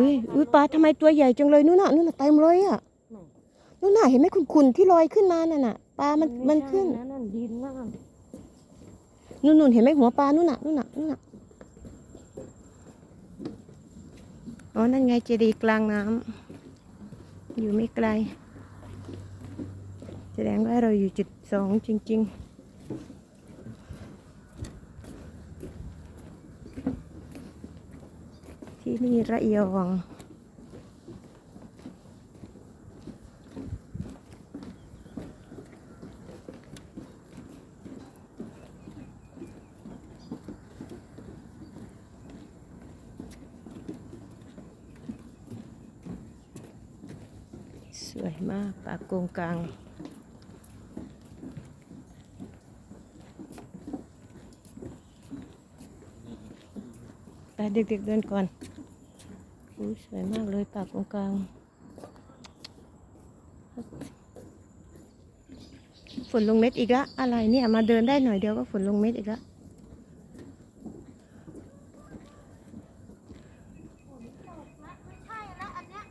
อุ้ยอุ้ยปลาทำไมตัวใหญ่จังเลยนู่นน่ะนู่นน่ะเต็มเลยอะนู่นน่ะเห็นไหมขุนๆที่ลอยขึ้นมานั่นน่ะปลามันมันขึ้นไใช่ะนั่นดินมากนู่นนู่นเห็นไหมหัวปลานู่นน่ะนู่นน่ะนู่นน่ะอ๋อนั่นไงเจดีย์กลางน้ำอยู่ไม่ไกล แสดงว่าเราอยู่จุดสองจริง ๆ ที่นี่ระยองสวยมากปากโกงกลางไปเด็กๆเดินก่อน สวยมากเลยปากโกงกลางฝนลงเม็ดอีกละอะไรเนี่ย มาเดินได้หน่อยเดียวก็ฝนลงเม็ดอีกละไม่ใช่แล้วอันเนี้ย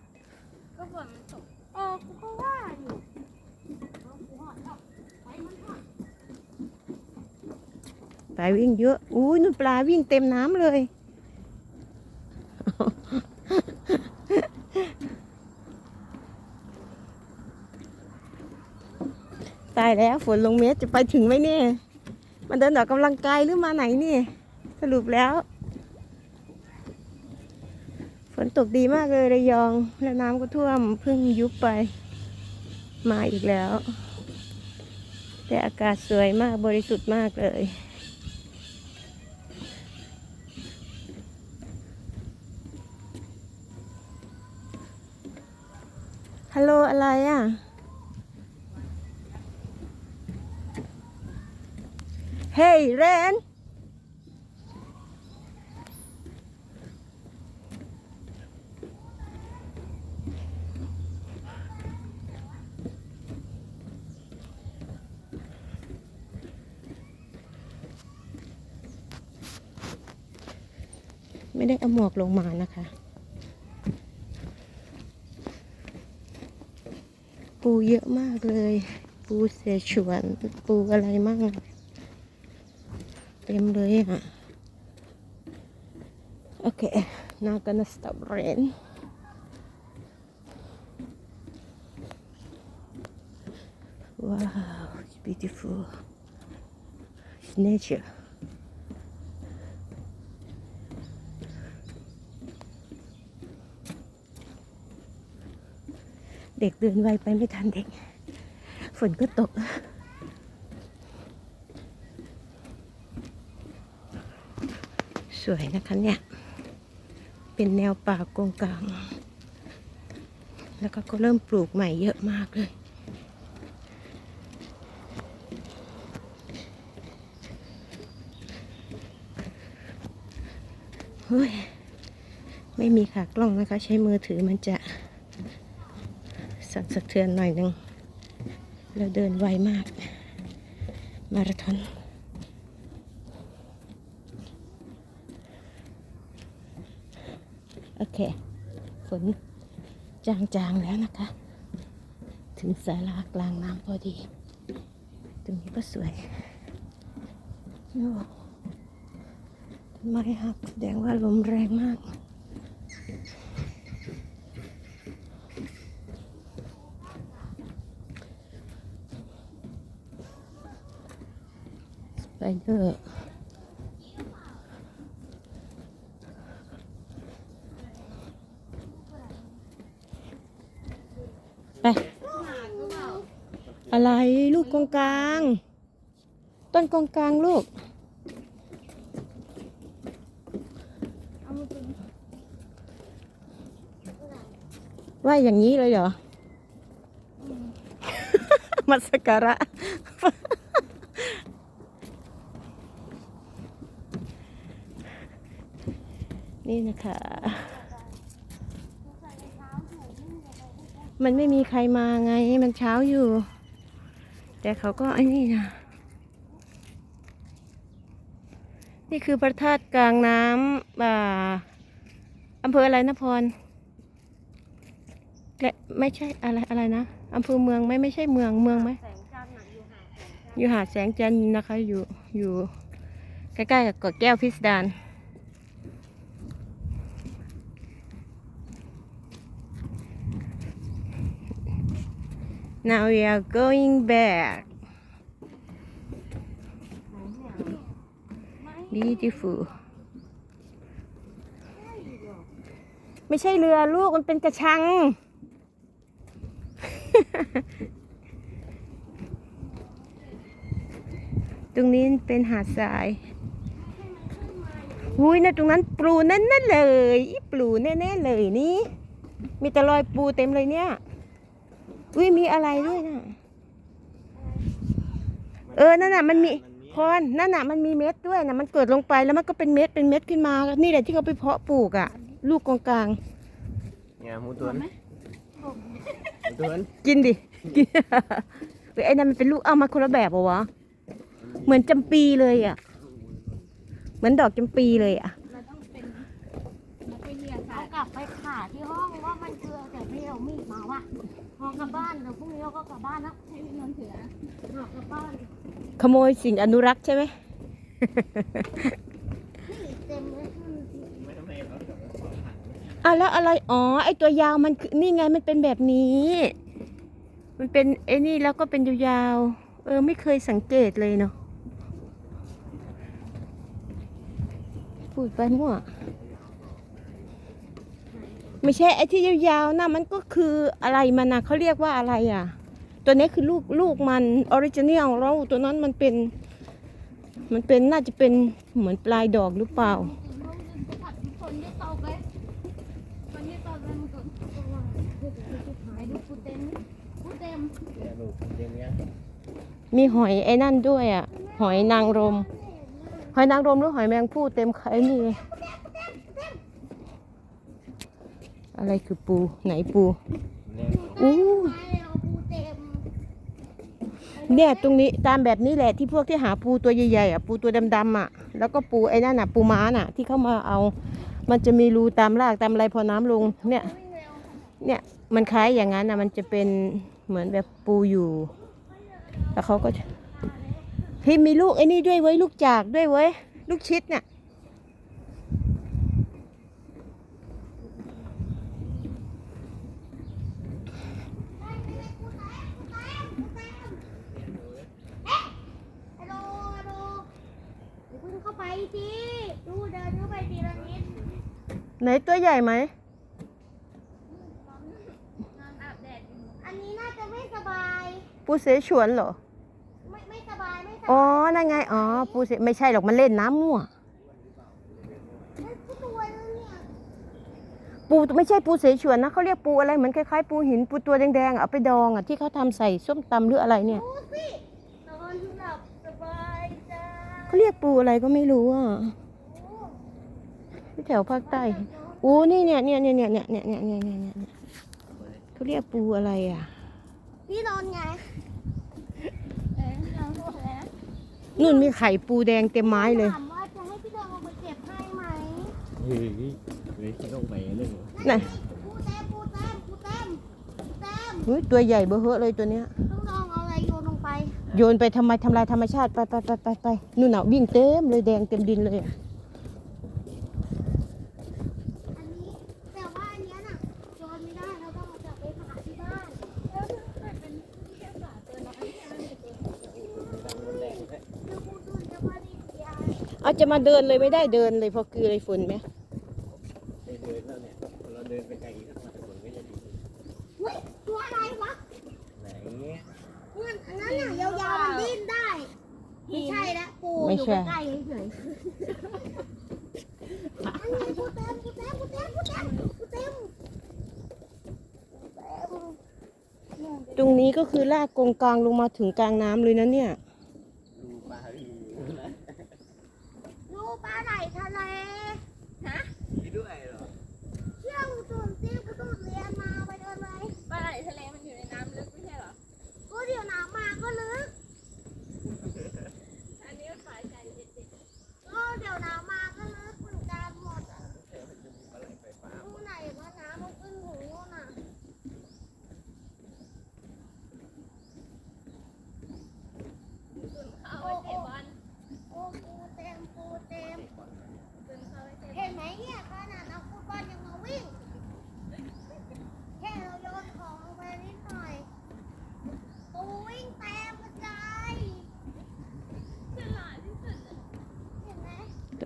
ก็ฝนมันตกเออกูก็ว่าอยู่เอากูหอดแล้วไปมันหอดปลาวิ่งเยอะอู้ยนู่นปลาวิ่งเต็มน้ำเลย ตายแล้วฝนลงเม็ดจะไปถึงไหมเนี่ย มันเดินออกกำลังกายหรือมาไหนนี่ สรุปแล้ว ฝนตกดีมากเลยระยอง แล้วน้ำก็ท่วมเพิ่งยุบไป มาอีกแล้ว แต่อากาศสวยมากบริสุทธิ์มากเลยฮัลโหลอะไรอะ เฮ้ยเรนไม่ได้เอาหมวกลงมานะคะ ปูเยอะมากเลย ปูเสฉวน ปูอะไรมาก เต็มเลยอะโอเค now gonna stop rain wow it's beautiful it's nature เด็กเดินไวไปไม่ทันเด็ก ฝนก็ตก ส วยนะคะเนี่ย เป็นแนวป่ากงกลาง แล้วก็ก็เริ่มปลูกใหม่เยอะมากเลย เฮ้ย ไม่มีขากล้องนะคะ ใช้มือถือมันจะ สั่นสะเทือนหน่อยหนึ่งเราเดินไวมาก มาราธอน โอ เคฝนจางๆแล้วนะคะ ถึงสารากลางน้ำพอดี ตรงนี้ก็สวยโอ้ต้นไม้หักแสดงว่าลมแรงมากไปเดอร์ ไป อะไรลูกกองกลาง ต้นกองกลางลูก ว่าอย่างนี้เลยเหรอ มัสการะ นี่นะคะ มันไม่มีใครมาไง มันเช้าอยู่ แต่เขาก็ไอ้นี่นะนี่คือพระธาตุกลางน้ำอ่าอำเภออะไรนะพรและไม่ใช่อะไรอะไรนะอำเภอเมืองไหม่ไม่ใช่เมืองเมืองไหมอยู่หาดแสงจันทร์อยู่หาดแสงจันทร์นะคะ อยู่อยู่ใกล้ๆกับเกาะแก้วพิสดาร Now we are going back beautiful ไม่ใช่เรือลูกมันเป็นกระชัง ตรงนี้เป็นหาดทรายอุ้ยนะตรงนั้นปูแน่นๆเลยปูแน่ๆเลยนี่ มีแต่รอยปูเต็มเลยเนี่ย อุ้ยมีอะไรด้วยนะเออนั่นน่ะมันมีพรนั่นน่ะมันมีเม็ดด้วยนะมันเกิดลงไปแล้วมันก็เป็นเม็ดเป็นเม็ดขึ้นมา นี่แหละที่เขาไปเพาะปลูกอะ ลูกกองกลาง nhà mua tuần mua tuần กินดิกินเฮ้ยไอ้นั่นมันเป็นลูกเอามาคนละแบบเหรอวะเหมือนจำปีเลยอะ เหมือนดอกจำปีเลยอะเราต้องเป็นนักวิทยาศาสตร์เอากลับไปขาที่ห้องว่ามันคือแต่ไม่เอามีดมาว่ะ พอกลับบ้านเดี๋ยวพรุ่งนี้เราก็กลับบ้านแล้วให้เงินเถือเรากลับบ้านขโมยสิ่งอนุรักษ์ใช่ไหม นี่เต็มเลยอะแล้วอะไร อ๋อ ไอตัวยาวมันคือนี่ไงมันเป็นแบบนี้ มันเป็นไอ้นี่แล้วก็เป็นยาวๆ เออไม่เคยสังเกตเลยเนาะพูดไปมั่ว ไม่ใช่ไอ้ที่ยาวๆนะมันก็คืออะไรมันนะเขาเรียกว่าอะไรอะ ตัวนี้คือลูกลูกมันออริจินัลแล้วตัวนั้นมันเป็น มันเป็นน่าจะเป็นเหมือนปลายดอกหรือเปล่าม,มีหอยไอ้นั่นด้วยอะ หอยนางรม หอยนางรมหรือหอยแมงผู้เต็มไข่นี่ อะไรคือปูไหนปู Nè, อู้เรากูเต็มเนี่ยตรงนี้ตามแบบนี้แหละที่พวกที่หาปูตัวใหญ่ๆอะปูตัวดำๆอะ แล้วก็ปูไอ้นั่นอะ ปูม้าน่ะ ที่เข้ามาเอา มันจะมีรูตามรากตามอะไรพอน้ำลง เนี่ย เนี่ยมันคล้ายอย่างนั้นนะมันจะเป็นเหมือนแบบปูอยู่ แล้วเขาก็จะเฮ้ยมีลูกไอ้นี่ด้วยเว้ยลูกจากด้วยเว้ยลูกชิดเนี่ย ฮัลโหลฮัลโหลเดี๋ยวคุณเข้าไปสิดูเดินเข้าไปทีละนิด ไหนตัวใหญ่ไหม นอนอาบแดดอยู่อันนี้น่าจะไม่สบาย ปูเสฉวนเหรอ ไม่ไม่สบายไม่สอ๋บาอยนั่นไง อ๋อ ปูเสไม่ใช่หรอก มันเล่นน้ำมั่วเอ้ยกูตัวนึงเนี่ยปูไม่ใช่ปูเสฉวนนะเขาเรียกปูอะไรเหมือนคล้ายๆปูหินปูตัวแดงๆอะเอาไปดองอะที่เขาทำใส่ส้มตำหรืออะไรเนี่ย ดูสินอนหลับสบายจ้าเขาเรียกปูอะไรก็ไม่รู้อะที่ แถวภาคใต้อู้นี่เนี่ยเนี่ยเนี่ยเนี่ยเนี่ยเนี่ยเนี่ยเนี่ยเนี่ยเนี่ยเขาเรียกปูอะไรอะพี่นอนไงเอ๊ะนอนตัวแล้วนู่นมีไข่ปูแดงเต็มไม้เลยถามว่าจะให้พี่เดินลงไปเก็บให้ไหม thì vì khi không về nữa ไหนปูเต็มปูเต็มปูเต็มปูเต็มเฮ้ยตัวใหญ่เบ้อเฮอะเลยตัวเนี้ยต้องลองเอาอะไรโยนลงไป โยนไปทำไมทำลายธรรมชาติไปไปไปไปไปนู่นน่ะวิ่งเต็มเลยแดงเต็มดินเลยอะ อันนี้แต่ว่าอันเนี้ยน่ะโยนไม่ได้เราต้องเอากลับไปหาที่บ้านแล้วถ้าเกิดเป็นแค่ฝาตัวน้อยที่มันจะเป็นคือปูตุนจะมาดียาย เอาจะมาเดินเลยไม่ได้เดินเลยเพราะคืออะไรฝุ่นไหม Đây đời nó nè Nó đơn bên cạnh nó mà còn cái gì เฮ้ยตัวอะไรวะ Này มันอันนั้นน่ะยาวๆมันดิ้นได้ ไม่ใช่แล้วปูอยู่ใกล้ๆเฉยอันนี้ปูเต็มปูเต็มปูเต็มปูเต็มปูเต็มตรงนี้ก็คือลากกงกลางลงมาถึงกลางน้ำเลยนะเนี่ย Lu ba cái gì ดูปลาไหลทะเล Cái đứa này rồi เที่ยวตุ่นซีกูตุ่นเรียนมาไปเดินไป ปลาไหลทะเลมันอยู่ในน้ำลึกไม่ใช่เหรอ ก็เดี๋ยวน้ำมาก็ลึก อันนี้มันปลายใจเด็ด ก็เดี๋ยวน้ำมาก็ลึกเหมือนกันหมดอะดูไหนว่าน้ำมันขึ้นถึงนู่นน่ะ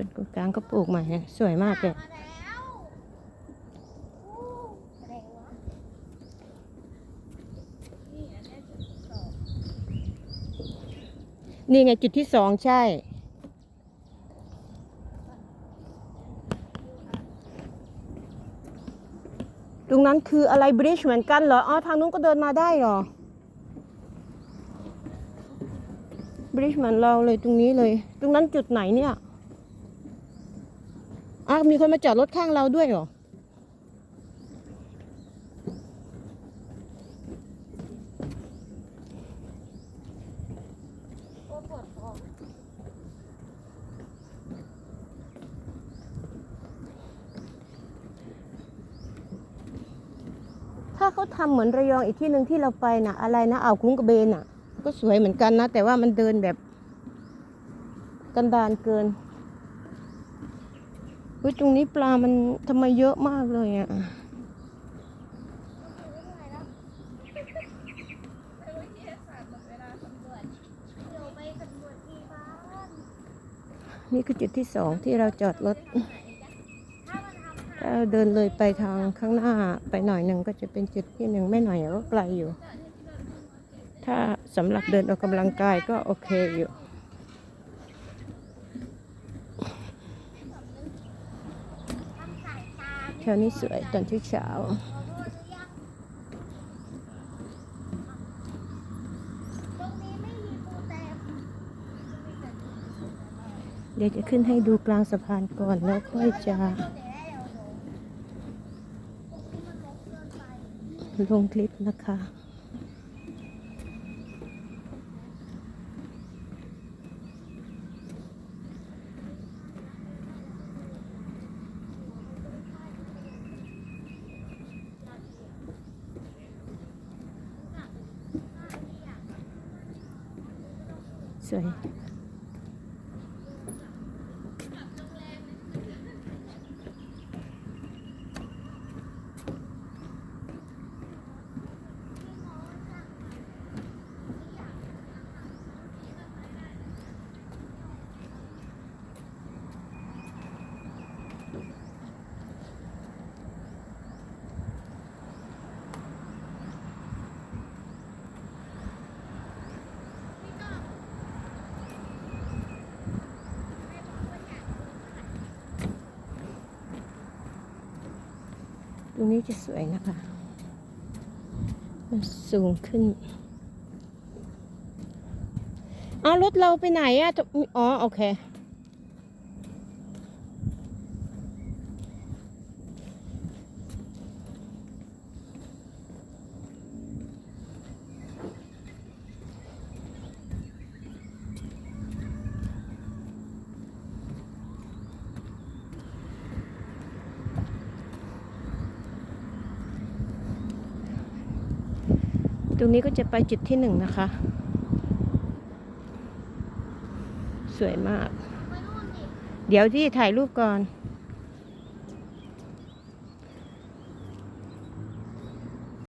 รงกลางก็ปลูกใหม่นะสวยมากเลยนี่อันนี้จุดสองนี่ไงจุดที่สองใช่ ตรงนั้นคืออะไรบริดจ์เหมือนกันเหรอ อ๋อ ทางนู้นก็เดินมาได้เหรอบริดจ์เหมือนเราเลยตรงนี้เลย ตรงนั้นจุดไหนเนี่ย อะมีคนมาจอดรถข้างเราด้วยเหรอโอ้ปวดท้องถ้าเขาทำเหมือนระยองอีกที่หนึ่งที่เราไปน่ะ อะไรนะอ่าวคุ้งกระเบนน่ะ ก็สวยเหมือนกันนะ แต่ว่ามันเดินแบบกันดานเกินเฮ้ยตรงนี้ปลามันทำไมเยอะมากเลยอะไปวิทยาศาสตร์หมดเวลาสำรวจเดี๋ยวไปสำรวจที่บ้านนี่คือจุดที่สองที่เราจอดรถถ้ามันทำหาถ้าเราเดินเลยไปทางข้างหน้าไปหน่อยหนึ่งก็จะเป็นจุดที่หนึ่งไม่หน่อยก็ไกลอยู่ ถ้าสำหรับเดินออกกำลังกายก็โอเคอยู่ ทำสายตา แถวนี้สวยตอนเช้าเดี๋ยวจะขึ้นให้ดูกลางสะพานก่อนแล้วค่อยจะ ลงคลิปนะคะ ส รงนี้จะสวยนะคะ มันสูงขึ้นอ้ารถเราไปไหนอะอ๋อ โอเค ต รงนี้ก็จะไปจุดที่หนึ่งนะคะ สวยมาก เดี๋ยวที่ถ่ายรูปก่อน